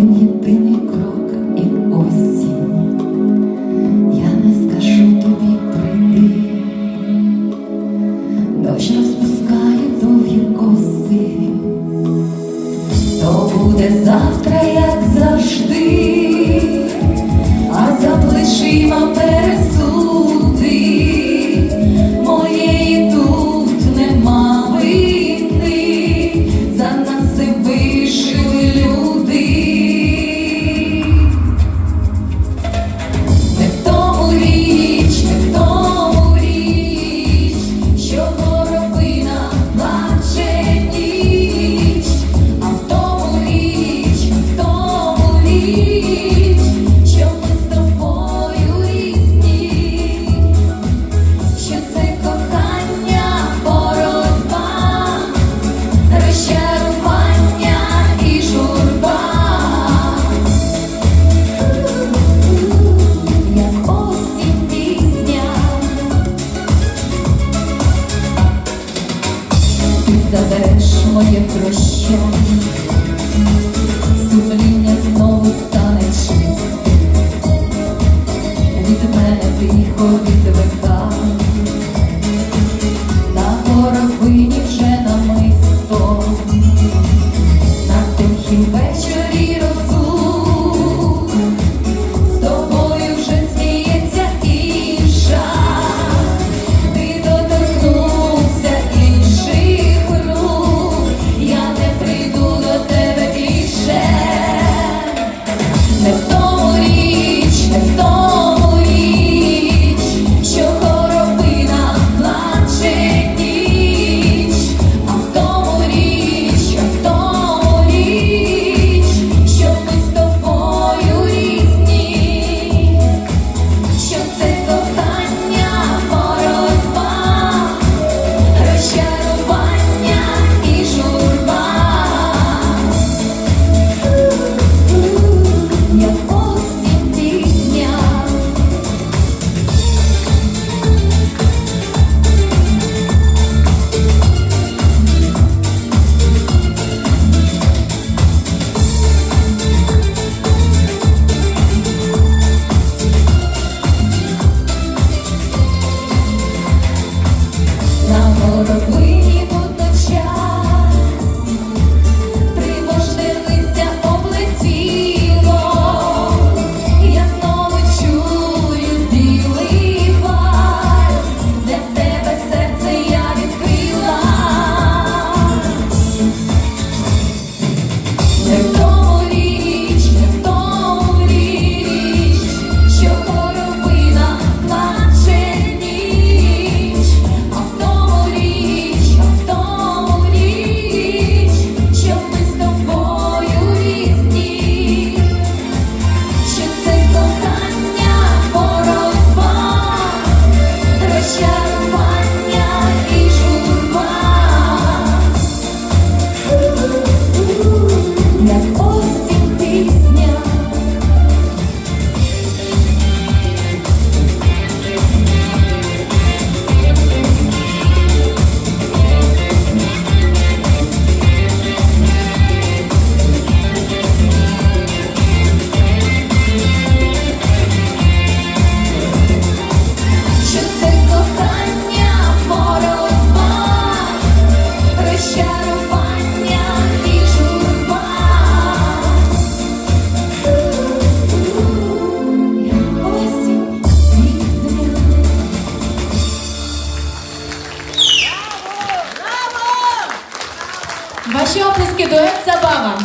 один єдиний крок і осінь, я не скажу тобі прийти, дощ розпускає довгі коси, то буде завтра я. Забереш моє прощання, Ваші оплески дует Забава.